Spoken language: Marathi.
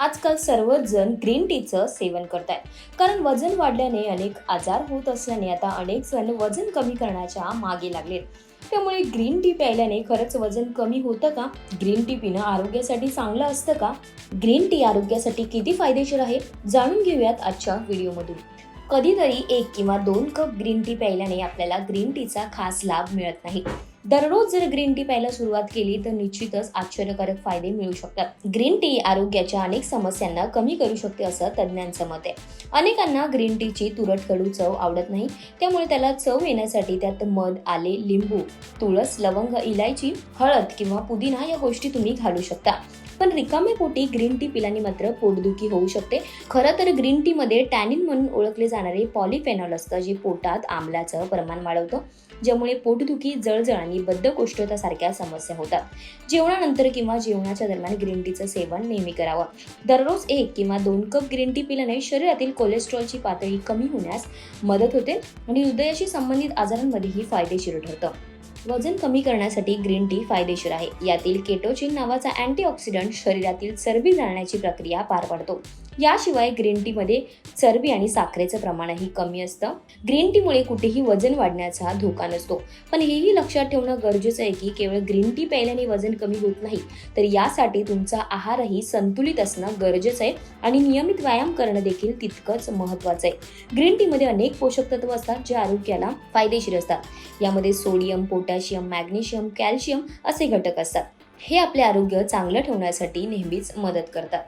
आजकाल सर्वच जण ग्रीन टीचं सेवन करत आहेत कारण वजन वाढल्याने अनेक आजार होत असल्याने आता अनेक जण वजन कमी करण्याच्या मागे लागलेत. त्यामुळे ग्रीन टी प्यायल्याने खरंच वजन कमी होतं का? ग्रीन टी पिणं आरोग्यासाठी चांगलं असतं का? ग्रीन टी आरोग्यासाठी किती फायदेशीर आहे? जाणून घेऊयात आजच्या व्हिडिओमधून. कधीतरी एक किंवा दोन कप ग्रीन टी प्यायल्याने आपल्याला ग्रीन टीचा खास लाभ मिळत नाही. दररोज जर ग्रीन टी प्यायला सुरुवात केली तर निश्चितच आश्चर्यकारक फायदे मिळू शकतात. ग्रीन टी आरोग्याच्या अनेक समस्यांना कमी करू शकते असं तज्ज्ञांचं मत आहे. अनेकांना ग्रीन टीची तुरट कडू चव आवडत नाही. त्यामुळे त्याला चव येण्यासाठी त्यात मध आले लिंबू तुळस लवंग इलायची हळद किंवा पुदिना या गोष्टी तुम्ही घालू शकता. पण रिकामे पोटी ग्रीन टी पिल्याने मात्र पोटदुखी होऊ शकते. खरं तर ग्रीन टीमध्ये टॅनिन म्हणून ओळखले जाणारे पॉलिफेनॉल असतं जे पोटात आम्लाचं प्रमाण वाढवतं ज्यामुळे पोटदुखी जळजळ आणि बद्धकोष्ठतासारख्या समस्या होतात. जेवणानंतर किंवा जेवणाच्या दरम्यान ग्रीन टीचं सेवन नेहमी करावं. दररोज एक किंवा दोन कप ग्रीन टी पिल्याने शरीरातील कोलेस्ट्रॉलची पातळी कमी होण्यास मदत होते आणि हृदयाशी संबंधित आजारांमध्येही फायदेशीर ठरतं. वजन कमी करण्यासाठी ग्रीन टी फायदेशीर आहे. यातील केटोचिन नावाचा अँटीऑक्सिडंट शरीरातील चरबी जाळण्याची प्रक्रिया पार पाडतो. याशिवाय ग्रीन टीमध्ये चरबी आणि साखरेचं प्रमाणही कमी असतं. ग्रीन टीमुळे कुठेही वजन वाढण्याचा धोका नसतो. पण हेही लक्षात ठेवणं गरजेचं आहे की केवळ ग्रीन टी प्यायल्याने वजन कमी होत नाही तर यासाठी तुमचा आहारही संतुलित असणं गरजेचं आहे आणि नियमित व्यायाम करणं देखील तितकंच महत्त्वाचं आहे. ग्रीन टीमध्ये अनेक पोषक तत्व असतात जे आरोग्याला फायदेशीर असतात. यामध्ये सोडियम पोटॅशियम मॅग्नेशियम कॅल्शियम असे घटक असतात. हे आपले आरोग्य चांगलं ठेवण्यासाठी नेहमीच मदत करतात.